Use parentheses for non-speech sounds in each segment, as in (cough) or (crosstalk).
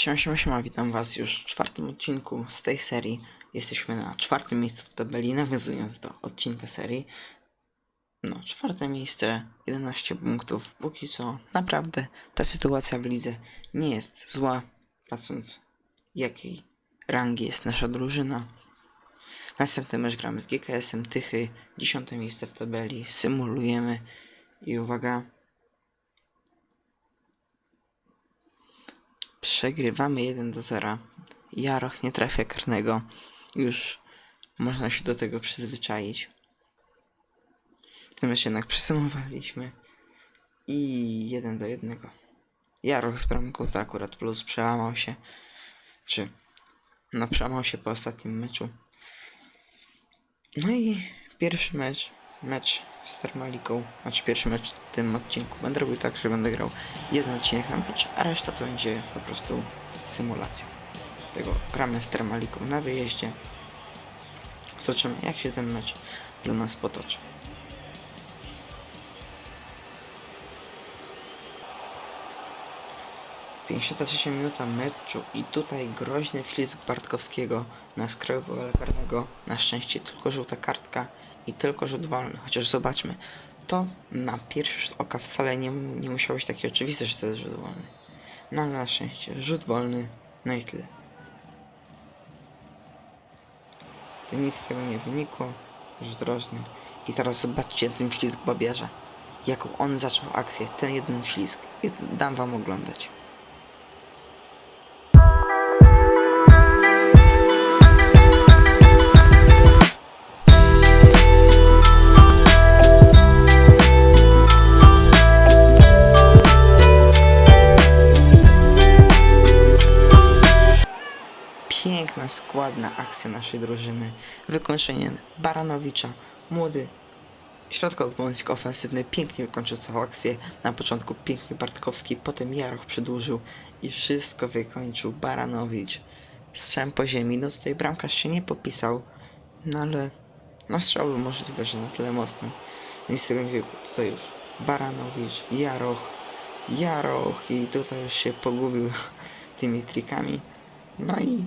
Siema, siema, siema, witam was już w czwartym odcinku z tej serii. Jesteśmy na czwartym miejscu w tabeli, nawiązując do odcinka serii. No, czwarte miejsce, 11 punktów. Póki co, naprawdę, ta sytuacja w lidze nie jest zła, patrząc jakiej rangi jest nasza drużyna. Następny mecz gramy z GKS-em Tychy, dziesiąte miejsce w tabeli, symulujemy i uwaga, Przegrywamy 1 do 0. Jaroch nie trafia karnego. Już można się do tego przyzwyczaić. Ten mecz jednak przesumowaliśmy. I 1 do 1. Jaroch z bramką to akurat plus przełamał się. Czy no przełamał się po ostatnim meczu. No i pierwszy mecz, mecz z Termaliką, znaczy pierwszy mecz w tym odcinku będę robił tak, że będę grał jeden odcinek na mecz, a reszta to będzie po prostu symulacja. Tego gramy z Termaliką na wyjeździe. Zobaczymy jak się ten mecz dla nas potoczy. Trzecia minuta meczu i tutaj groźny ślizg Bartkowskiego na skraju pola karnego. Na szczęście tylko żółta kartka i tylko rzut wolny. Chociaż zobaczmy, to na pierwszy rzut oka wcale nie, nie musiało być takie oczywiste, że to jest rzut wolny. No ale na szczęście, rzut wolny, no i tyle. To nic z tego nie wynikło, rzut rożny. I teraz zobaczcie ten ślizg Babiarza. Jaką on zaczął akcję, ten jeden ślizg. Dam wam oglądać. Piękna, składna akcja naszej drużyny. Wykończenie Baranowicza, młody środkowy pomocnik ofensywny, pięknie wykończył całą akcję. Na początku pięknie Bartkowski, potem Jaroch przedłużył i wszystko wykończył Baranowicz. Strzałem po ziemi, no tutaj bramkarz się nie popisał, no ale no strzał był możliwe, że na tyle mocny. Nic z tego nie wynikło. Tutaj już Baranowicz, Jaroch, Jaroch i tutaj już się pogubił (laughs) tymi trikami. No i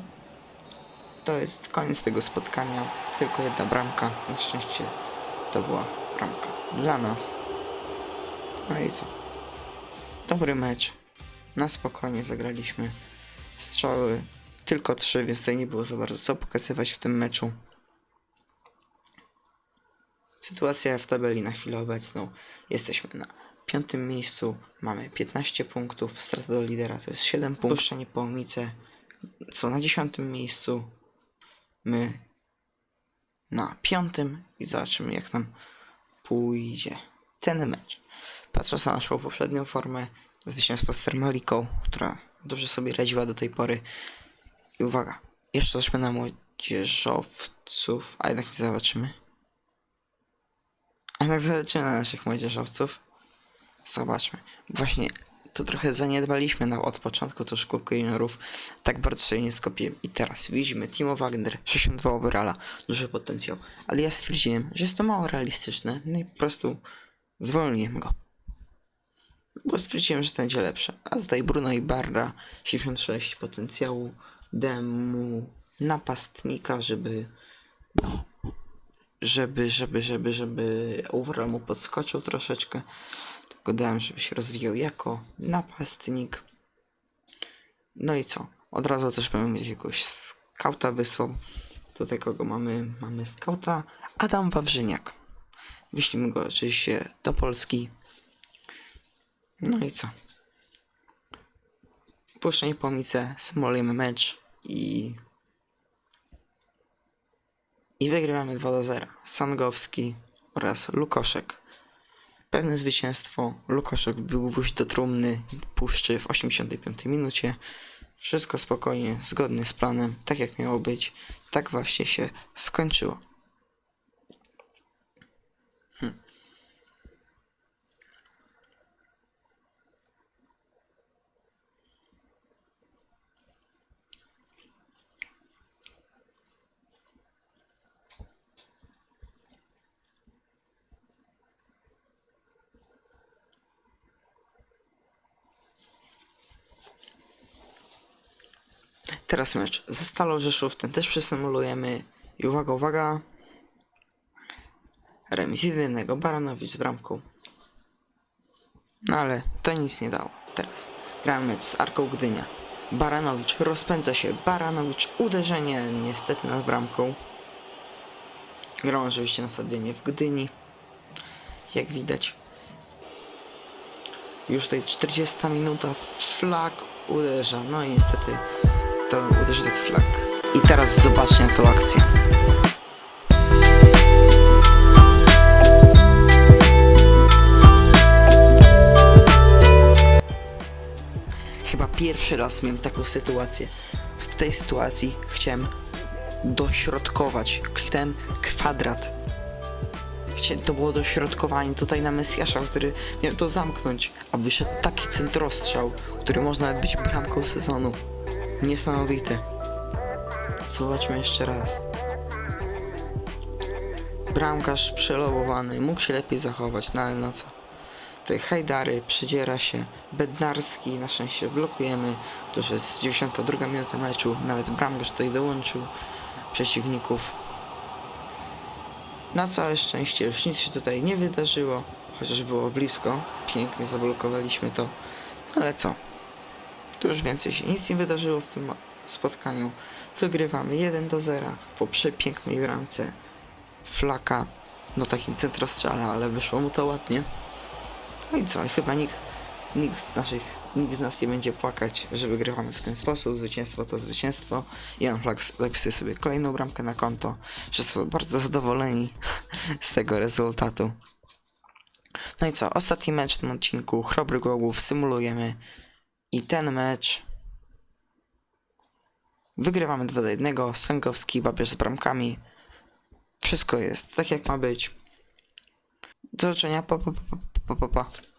to jest koniec tego spotkania. Tylko jedna bramka. Na szczęście to była bramka dla nas. No i co? Dobry mecz. Na spokojnie zagraliśmy. Strzały tylko trzy, więc tutaj nie było za bardzo co pokazywać w tym meczu. Sytuacja w tabeli na chwilę obecną. Jesteśmy na piątym miejscu. Mamy 15 punktów. Strata do lidera to jest 7 punktów. Puszczenie po umice. Co na dziesiątym miejscu my na piątym i zobaczymy jak nam pójdzie ten mecz. Patrząc na naszą poprzednią formę, zwycięstwo z Termaliką, która dobrze sobie radziła do tej pory. I uwaga, jeszcze zobaczmy na młodzieżowców, a jednak nie zobaczymy. A jednak zobaczymy na naszych młodzieżowców. Zobaczmy. Właśnie to trochę zaniedbaliśmy na, od początku to szkółkę juniorów. Tak bardzo się nie skopiłem. I teraz widzimy Timo Wagner, 62 overalla, duży potencjał. Ale ja stwierdziłem, że jest to mało realistyczne. No i po prostu zwolniłem go. Bo stwierdziłem, że to będzie lepsze. A tutaj Bruno i Barra, 76 potencjału. Dałem mu napastnika, żeby żeby, żeby, żeby, żeby overall mu podskoczył troszeczkę. Tylko dałem, żeby się rozwijał jako napastnik. No i co? Od razu też będziemy mieć jakiegoś skauta wysłał. Tutaj kogo mamy? Mamy skauta Adam Wawrzyniak. Wyślimy go oczywiście do Polski. No i co? Puszczenie pomice, symulujemy mecz i i wygrywamy 2 do 0. Sangowski oraz Lukoszek. Pewne zwycięstwo. Lukoszek wbił gwóźdź do trumny puszczy w 85 minucie. Wszystko spokojnie, zgodnie z planem, tak jak miało być. Tak właśnie się skończyło. Teraz mecz ze Stalą Rzeszów, ten też przesymulujemy. I uwaga, uwaga. Remis jedynego, Baranowicz z bramką. No ale to nic nie dało. Teraz gramy mecz z Arką Gdynia. Baranowicz rozpędza się. Baranowicz uderzenie niestety nad bramką. Grą oczywiście na stadionie w Gdyni. Jak widać. Już tutaj 40 minuta. Flag uderza. No i niestety to uderzy taki flag. I teraz zobaczcie tą akcję. Chyba pierwszy raz miałem taką sytuację. W tej sytuacji chciałem dośrodkować. Kliknąłem kwadrat. To było dośrodkowanie tutaj na Mesjasza, który miał to zamknąć, a wyszedł taki centrostrzał, który może nawet być bramką sezonu. Niesamowity. Zobaczmy jeszcze raz. Bramkarz przelobowany, mógł się lepiej zachować, no ale no co. Tutaj Hajdary, przedziera się, Bednarski, na szczęście blokujemy. To już jest 92 minuta meczu, nawet bramkarz tutaj dołączył przeciwników. Na całe szczęście już nic się tutaj nie wydarzyło, chociaż było blisko. Pięknie zablokowaliśmy to. Ale co? Tu już więcej się nic nie wydarzyło w tym spotkaniu. Wygrywamy 1 do 0 po przepięknej bramce. Flaka, no takim centrostrzale, ale wyszło mu to ładnie. No i co? Chyba nikt, nikt z naszych, nikt z nas nie będzie płakać, że wygrywamy w ten sposób. Zwycięstwo to zwycięstwo. Jan Flak zapisuje sobie kolejną bramkę na konto, że są bardzo zadowoleni z tego rezultatu. No i co? Ostatni mecz w tym odcinku. Chrobry Głogów symulujemy. I ten mecz wygrywamy 2 do 1. Sęgowski, Babierz z bramkami. Wszystko jest tak jak ma być. Do zobaczenia. Pa, pa, pa, pa, pa, pa.